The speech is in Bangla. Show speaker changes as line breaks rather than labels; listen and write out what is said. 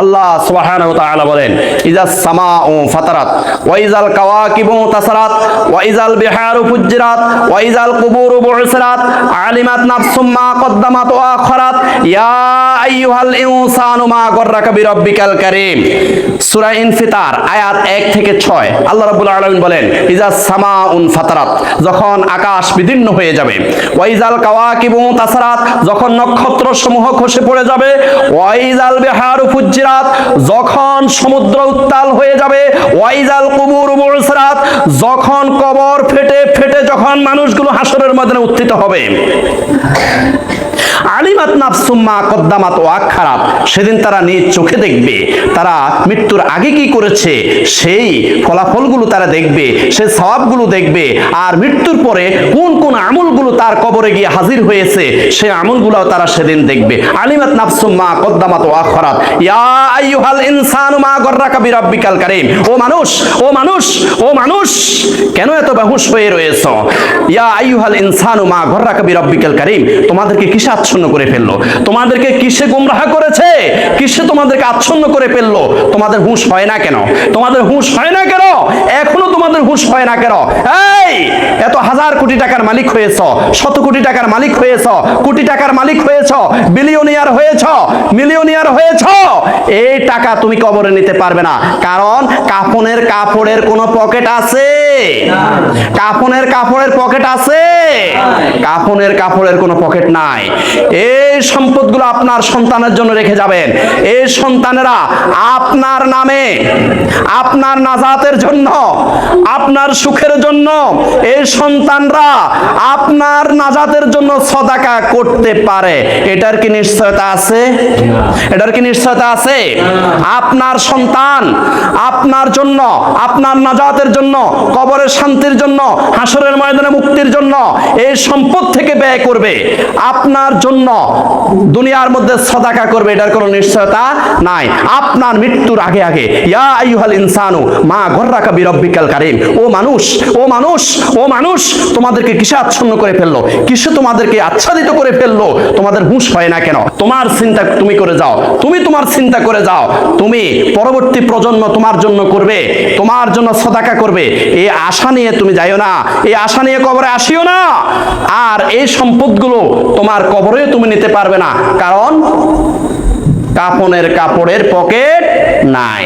আল্লাহ সুবহানাহু ওয়া তাআলা বলেন ইজা সামাউ ফাতারাত, ওয়া ইজাল কাওয়াকিবু তাসারাত, ওয়া ইজাল বিহারু ফুজ্জিরাত, ওয়া ইজাল কুবুরু বু'সিরাত আলিমাত নাফসুম মা কদ্দামাত ওয়া আখরাত, ইয়া আইয়ুহাল ইনসানু মা গররাকা বিরাব্বিকাল কারীম। সূরা ইনফিতার, আয়াত 1 থেকে 6 আল্লাহ রাব্বুল আলামিন বলেন ইজা সামাউন ফাতারাত, যখন আকাশ বিদীর্ণ হয়ে যাবে, ওয়া ইজাল কাওয়াকিবু তাসারাত, যখন নক্ষত্র সমূহ খসে পড়ে যাবে ওয়াইজাল বিহারু ফুজ্জিরাত যখন সমুদ্র উত্তাল হয়ে যাবে, ওয়াইজাল কুবুর বুসরাত যখন কবর ফেটে ফেটে যখন মানুষগুলো হাসরের ময়দানে উত্থিত হবে। আলিমাত নাফসুম্মা কদ্দামাত, ও আখারাত সেদিন তারা নিজ চোখে দেখবে। তারা মৃত্যুর আগে কি করেছে, সেই ফলাফলগুলো তারা দেখবে, সেই সওয়াবগুলো দেখবে। আর মৃত্যুর পরে কোন কোন আমলগুলো তার কবরে গিয়ে হাজির হয়েছে, সেই আমলগুলো তারা সেদিন দেখবে। আলিমাত নাফসুম্মা কদ্দামাত, ও আখারাত ইয়া আইয়ুহাল ইনসানু মা গররাকা বিরাব্বিকাল কারীম। ও মানুষ ও মানুষ ও মানুষ, কেন এত বেহুশ হয়ে রয়েছ? ইয়া আইয়ুহাল ইনসানু মা গররাকা বিরাব্বিকাল কারীম। তোমাদেরকে কিসে আচ্ছন্ন করে ফেলল। তোমাদেরকে কিসে গুমরাহ করেছে? কিসে তোমাদেরকে আচ্ছন্ন করে ফেলল? তোমাদের হুঁশ হয় না কেন? তোমাদের হুঁশ হয় না কেন? এখনও তোমাদের হুঁশ হয় না কেন? এই, এত হাজার কোটি টাকার মালিক হয়েছ, শত কোটি টাকার মালিক হয়েছ, কোটি টাকার মালিক হয়েছ, বিলিয়নিয়ার হয়েছ, মিলিয়নিয়ার হয়েছ, এই টাকা তুমি কবরে নিতে পারবে না। কারণ কাফনের কাপড়ের কোনো পকেট আছে। কাফনের কাপড়ের পকেট আছে। কাফনের কাপড়ের কোনো পকেট নাই। এই সম্পদগুলো আপনার সন্তানের জন্য রেখে যাবেন। এই সন্তানেরা আপনার নামে আপনার নাজাতের জন্য আপনার সুখের জন্য এই সন্তানরা আপনার নাজাতের জন্য সদাকা করতে পারে। এটার কি নিশ্চয়তা আছে? এটার কি নিশ্চয়তা আছে? আপনার সন্তান আপনার জন্য, আপনার নাজাতের জন্য, কবরের শান্তির জন্য, হাসরের ময়দানে মুক্তির জন্য এই সম্পদ থেকে ব্যয় করবে। আপনার জন্য দুনিয়ার মধ্যে সদাকা করবে, এটার কোনো নিশ্চয়তা নাই। আপনার মৃত্যুর আগে আগে, ইয়া আইয়ুহাল ইনসানু মা গররাকা বিরব্বিকাল কারীম ও মানুষ ও মানুষ ও মানুষ, তোমাদেরকে কিসে আচ্ছন্ন করে ফেলল। কিসে তোমাদেরকে আচ্ছাদিত করে ফেলল? তোমাদের হুঁশ হয় না কেন? তোমার চিন্তা তুমি করে যাও। তুমি তোমার চিন্তা করে যাও। তুমি পরবর্তী প্রজন্ম তোমার জন্য করবে, তোমার জন্য সদাকা করবে। এই আশা নিয়ে তুমি যাইও না। এই আশা নিয়ে কবরে আসিও না। আর এই সম্পদগুলো তোমার কবরেও তুমি নিতে পারবে না। কারণ কাপনের কাপড়ের পকেট নাই।